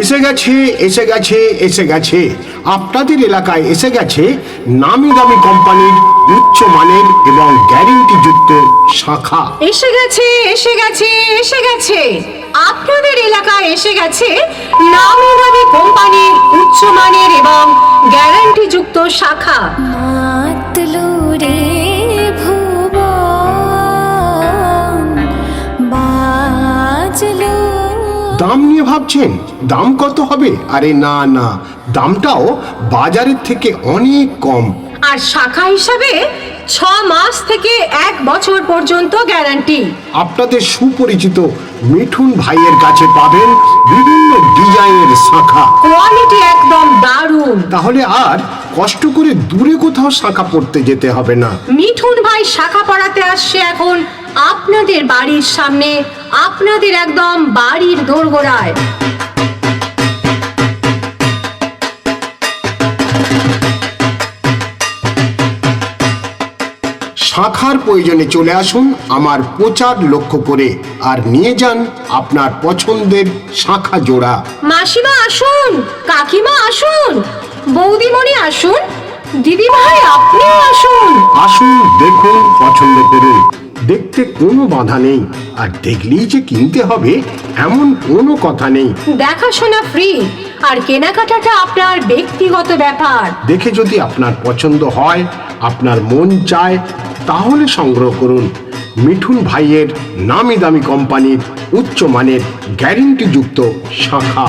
এসে গেছে এসে গেছে এসে গেছে। আপনাদের এলাকায় এসে গেছে নামি দামি কোম্পানির উচ্চ মানের এবং গ্যারেন্টিযুক্ত শাখা। এসে গেছে এসে গেছে এসে গেছে। আপনাদের এলাকায় এসে গেছে নামি দামি কোম্পানির উচ্চ মানের এবং গ্যারান্টিযুক্ত শাখা। দাম নিয়ে ভাবছেন? দাম কত হবে? আরে না না দামটাও বাজারের থেকে অনেক কম। আর শাখা হিসাবে ছ মাস থেকে এক বছর পর্যন্ত গ্যারান্টি। আপনাদের সুপরিচিত মিঠুন ভাইয়ের কাছে পাবেন বিভিন্ন ডিজাইনের শাখা। কোয়ালিটি একদম দারুণ। তাহলে আর কষ্ট করে দূরে কোথাও শাখা পড়তে যেতে হবে না। মিঠুন ভাই শাখা পড়াতে আসছে এখন আপনাদের বাড়ির সামনে আপনাদের একদম বাড়ির দোরগোড়ায়। শাখার প্রয়োজনে চলে আসুন আমার প্রচার লক্ষ্য করে আর নিয়ে যান আপনার পছন্দের শাখা জোড়া। মাসিমা আসুন কাকিমা আসুন বৌদিমণি আসুন দিদি ভাই আপনিও আসুন। আসুন দেখুন পছন্দ করুন। দেখতে কোনো বাধা নেই। আর দেখলেই যে কিনতে হবে এমন কোনো কথা নেই। দেখাশোনা ফ্রি আর কেনাকাটাটা আপনার ব্যক্তিগত ব্যাপার। দেখে যদি আপনার পছন্দ হয় আপনার মন চায় তাহলে সংগ্রহ করুন। মিঠুন ভাইয়ের নামি দামি কোম্পানির উচ্চ মানের গ্যারেন্টিযুক্ত শাখা।